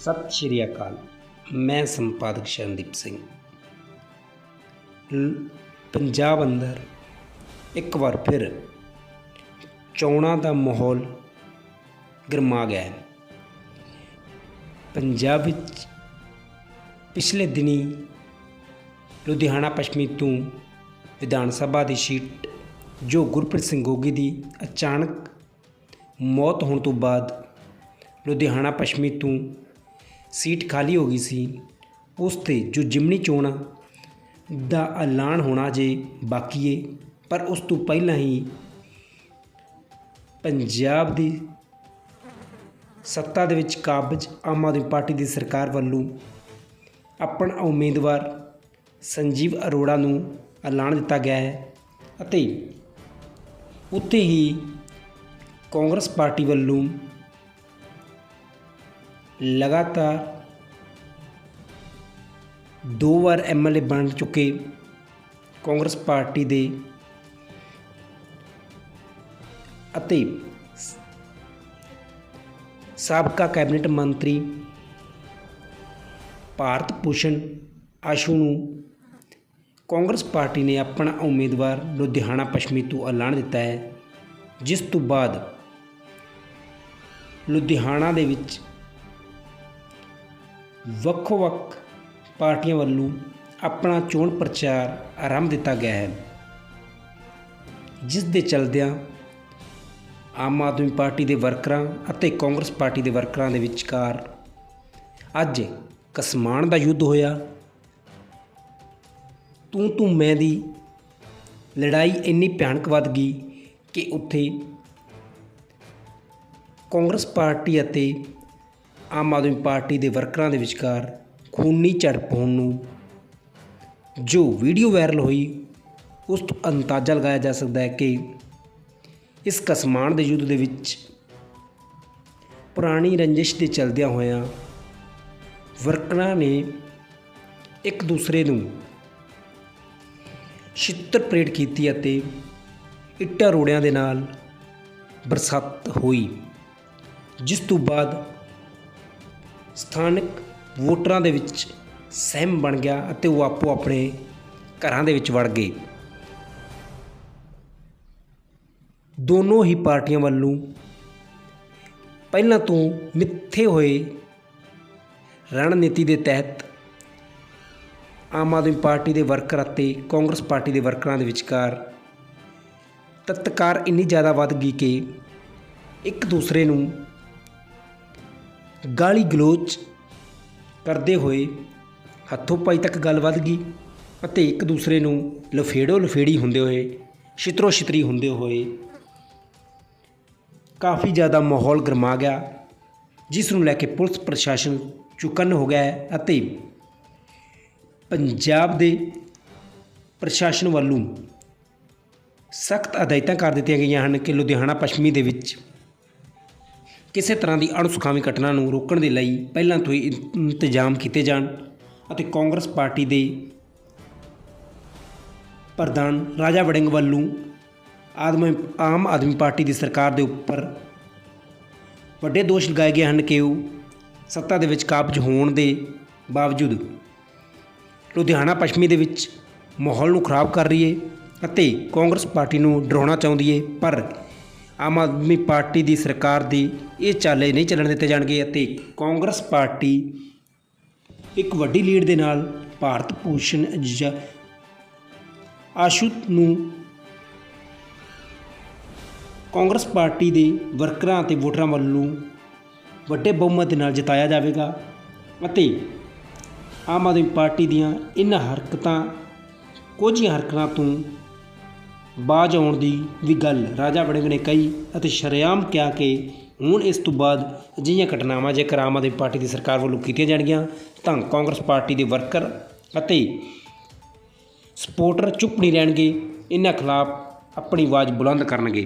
ਸਤਿ ਸ਼੍ਰੀ ਅਕਾਲ, ਮੈਂ ਸੰਪਾਦਕ ਸ਼ਰਨਦੀਪ ਸਿੰਘ। ਲ- ਪੰਜਾਬ ਅੰਦਰ ਇੱਕ ਵਾਰ ਫਿਰ ਚੋਣਾਂ ਦਾ ਮਾਹੌਲ ਗਰਮਾ ਗਿਆ ਹੈ। ਪੰਜਾਬ ਵਿੱਚ ਪਿਛਲੇ ਦਿਨੀ ਲੁਧਿਆਣਾ ਪੱਛਮੀ ਤੋਂ ਵਿਧਾਨ ਸਭਾ ਦੀ ਸੀਟ, ਜੋ ਗੁਰਪ੍ਰੀਤ ਸਿੰਘ ਗੋਗੀ ਦੀ ਅਚਾਨਕ ਮੌਤ ਹੋਣ ਤੋਂ ਬਾਅਦ ਲੁਧਿਆਣਾ ਪੱਛਮੀ ਤੋਂ ਸੀਟ ਖਾਲੀ ਹੋ ਗਈ ਸੀ, ਉਸ ਤੇ ਜੋ ਜਿਮਨੀ ਚੋਣ ਦਾ ਐਲਾਨ ਹੋਣਾ ਜੇ ਬਾਕੀ ਏ, ਪਰ ਉਸ ਤੋਂ ਪਹਿਲਾਂ ਹੀ ਪੰਜਾਬ ਦੀ ਸੱਤਾ ਦੇ ਵਿੱਚ ਕਾਬਜ ਆਮ ਆਦਮੀ ਪਾਰਟੀ ਦੀ ਸਰਕਾਰ ਵੱਲੋਂ ਆਪਣਾ ਉਮੀਦਵਾਰ ਸੰਜੀਵ ਅਰੋੜਾ ਨੂੰ ਐਲਾਨ ਦਿੱਤਾ ਗਿਆ ਹੈ ਅਤੇ ਉੱਥੇ ਹੀ ਕਾਂਗਰਸ ਪਾਰਟੀ ਵੱਲੋਂ ਲਗਾਤਾਰ ਦੋ ਵਾਰ ਐਮਐਲਏ ਬਣ ਚੁੱਕੇ ਕਾਂਗਰਸ ਪਾਰਟੀ ਦੇ ਅਤੇ ਸਾਬਕਾ ਕੈਬਨਿਟ ਮੰਤਰੀ ਭਾਰਤ ਭੂਸ਼ਣ ਆਸ਼ੂ ਨੂੰ ਕਾਂਗਰਸ ਪਾਰਟੀ ਨੇ ਆਪਣਾ ਉਮੀਦਵਾਰ ਲੁਧਿਆਣਾ ਪੱਛਮੀ ਤੋਂ ਐਲਾਨ ਦਿੱਤਾ ਹੈ, ਜਿਸ ਤੋਂ ਬਾਅਦ ਲੁਧਿਆਣਾ ਦੇ ਵਿੱਚ ਵੱਖੋ-ਵੱਖ ਪਾਰਟੀਆਂ ਵੱਲੋਂ ਆਪਣਾ ਚੋਣ ਪ੍ਰਚਾਰ ਆਰੰਭ ਦਿੱਤਾ ਗਿਆ ਹੈ। ਜਿਸ ਦੇ ਚਲਦਿਆਂ ਆਮ ਆਦਮੀ ਪਾਰਟੀ ਦੇ ਵਰਕਰਾਂ ਅਤੇ ਕਾਂਗਰਸ ਪਾਰਟੀ ਦੇ ਵਰਕਰਾਂ ਦੇ ਵਿਚਕਾਰ ਅੱਜ ਕਸਮਾਨ ਦਾ ਯੁੱਧ ਹੋਇਆ। ਤੂੰ ਤੂੰ ਮੈਂ ਦੀ ਲੜਾਈ ਇੰਨੀ ਭਿਆਨਕ ਵੱਧ ਗਈ ਕਿ ਉੱਥੇ ਕਾਂਗਰਸ ਪਾਰਟੀ ਅਤੇ ਆਮ ਆਦਮੀ ਪਾਰਟੀ ਦੇ ਵਰਕਰਾਂ ਦੇ ਵਿਚਕਾਰ ਖੂਨੀ ਝੜਪ ਹੋਣ ਨੂੰ ਜੋ ਵੀਡੀਓ ਵਾਇਰਲ ਹੋਈ, ਉਸ ਤੋਂ ਅੰਦਾਜ਼ਾ ਲਗਾਇਆ ਜਾ ਸਕਦਾ ਹੈ ਕਿ ਇਸ ਕਸਮਾਨ ਦੇ ਯੁੱਧ ਦੇ ਵਿੱਚ ਪੁਰਾਣੀ ਰੰਜਿਸ਼ ਦੇ ਚਲਦਿਆਂ ਹੋਇਆਂ ਵਰਕਰਾਂ ਨੇ ਇੱਕ ਦੂਸਰੇ ਨੂੰ ਛਿੱਤਰ ਪਰੇਡ ਕੀਤੀ ਅਤੇ ਇੱਟਾਂ ਰੋੜਿਆਂ ਦੇ ਨਾਲ ਬਰਸਾਤ ਹੋਈ, ਜਿਸ ਤੋਂ ਬਾਅਦ ਸਥਾਨਕ ਵੋਟਰਾਂ ਦੇ ਵਿੱਚ ਸਹਿਮ ਬਣ ਗਿਆ ਅਤੇ ਉਹ ਆਪੋ ਆਪਣੇ ਘਰਾਂ ਦੇ ਵਿੱਚ ਵੜ ਗਏ। ਦੋਨੋਂ ਹੀ ਪਾਰਟੀਆਂ ਵੱਲੋਂ ਪਹਿਲਾਂ ਤੋਂ ਮਿੱਥੇ ਹੋਏ ਰਣਨੀਤੀ ਦੇ ਤਹਿਤ ਆਮ ਆਦਮੀ ਪਾਰਟੀ ਦੇ ਵਰਕਰ ਅਤੇ ਕਾਂਗਰਸ ਪਾਰਟੀ ਦੇ ਵਰਕਰਾਂ ਦੇ ਵਿਚਕਾਰ ਤਤਕਾਰ ਇੰਨੀ ਜ਼ਿਆਦਾ ਵੱਧ ਗਈ ਕਿ ਇੱਕ ਦੂਸਰੇ ਨੂੰ ਗਾਲੀ ਗਲੋਚ ਕਰਦੇ ਹੋਏ ਹੱਥੋਂ ਪਾਈ ਤੱਕ ਗੱਲ ਵੱਧ ਗਈ ਅਤੇ ਇੱਕ ਦੂਸਰੇ ਨੂੰ ਲਫੇੜੋ ਲਫੇੜੀ ਹੁੰਦੇ ਹੋਏ, ਛਿਤਰੋ ਛਿਤਰੀ ਹੁੰਦੇ ਹੋਏ ਕਾਫੀ ਜ਼ਿਆਦਾ ਮਾਹੌਲ ਗਰਮਾ ਗਿਆ, ਜਿਸ ਨੂੰ ਲੈ ਕੇ ਪੁਲਿਸ ਪ੍ਰਸ਼ਾਸਨ ਚੁਕੰਨ ਹੋ ਗਿਆ ਹੈ ਅਤੇ ਪੰਜਾਬ ਦੇ ਪ੍ਰਸ਼ਾਸਨ ਵੱਲੋਂ ਸਖਤ ਹਦਾਇਤਾਂ ਕਰ ਦਿੱਤੀਆਂ ਗਈਆਂ ਹਨ ਕਿ ਲੁਧਿਆਣਾ ਪੱਛਮੀ ਦੇ ਵਿੱਚ ਕਿਸੇ ਤਰ੍ਹਾਂ ਦੀ ਅਣਸੁਖਾਵੀ ਘਟਨਾ ਨੂੰ ਰੋਕਣ ਦੇ ਲਈ ਪਹਿਲਾਂ ਤੋਂ ਹੀ ਇੰਤਜ਼ਾਮ ਕੀਤੇ ਜਾਣ ਅਤੇ ਕਾਂਗਰਸ ਪਾਰਟੀ ਦੇ ਪ੍ਰਧਾਨ ਰਾਜਾ ਵੜਿੰਗ ਵੱਲੋਂ ਆਦਮੀ, ਆਮ ਆਦਮੀ ਪਾਰਟੀ ਦੀ ਸਰਕਾਰ ਦੇ ਉੱਪਰ ਵੱਡੇ ਦੋਸ਼ ਲਗਾਏ ਗਏ ਹਨ ਕਿ ਉਹ ਸੱਤਾ ਦੇ ਵਿੱਚ ਕਾਬਜ ਹੋਣ ਦੇ ਬਾਵਜੂਦ ਲੁਧਿਆਣਾ ਪੱਛਮੀ ਦੇ ਵਿੱਚ ਮਾਹੌਲ ਨੂੰ ਖਰਾਬ ਕਰ ਰਹੀ ਹੈ ਅਤੇ ਕਾਂਗਰਸ ਪਾਰਟੀ ਨੂੰ ਡਰਾਉਣਾ ਚਾਹੁੰਦੀ ਹੈ। ਪਰ ਆਮ ਆਦਮੀ ਪਾਰਟੀ ਦੀ ਸਰਕਾਰ ਦੀ ਇਹ ਚਾਲੇ ਨਹੀਂ ਚੱਲਣ ਦਿੱਤੇ ਜਾਣਗੇ ਅਤੇ ਕਾਂਗਰਸ ਪਾਰਟੀ ਇੱਕ ਵੱਡੀ ਲੀਡ ਦੇ ਨਾਲ ਭਾਰਤ ਭੂਸ਼ਣ ਜ- ਆਸ਼ੂ ਨੂੰ ਕਾਂਗਰਸ ਪਾਰਟੀ ਦੇ ਵਰਕਰਾਂ ਅਤੇ ਵੋਟਰਾਂ ਵੱਲੋਂ ਵੱਡੇ ਬਹੁਮਤ ਦੇ ਨਾਲ ਜਿਤਾਇਆ ਜਾਵੇਗਾ ਅਤੇ ਆਮ ਆਦਮੀ ਪਾਰਟੀ ਦੀਆਂ ਇਹਨਾਂ ਹਰਕਤਾਂ ਕੁਝ ਹਰਕਤਾਂ ਤੋਂ ਬਾਜ ਆਉਣ ਦੀ ਵੀ ਗੱਲ ਰਾਜਾ ਵੜਿੰਗ ਨੇ ਕਹੀ ਅਤੇ ਸ਼ਰੇਆਮ ਕਿਹਾ ਕਿ ਹੁਣ ਇਸ ਤੋਂ ਬਾਅਦ ਅਜਿਹੀਆਂ ਘਟਨਾਵਾਂ ਜੇਕਰ ਆਮ ਆਦਮੀ ਪਾਰਟੀ ਦੀ ਸਰਕਾਰ ਵੱਲੋਂ ਕੀਤੀਆਂ ਜਾਣਗੀਆਂ, ਤਾਂ ਕਾਂਗਰਸ ਪਾਰਟੀ ਦੇ ਵਰਕਰ ਅਤੇ ਸਪੋਰਟਰ ਚੁੱਪ ਨਹੀਂ ਰਹਿਣਗੇ ਇਹਨਾਂ ਖਿਲਾਫ ਆਪਣੀ ਆਵਾਜ਼ ਬੁਲੰਦ ਕਰਨਗੇ।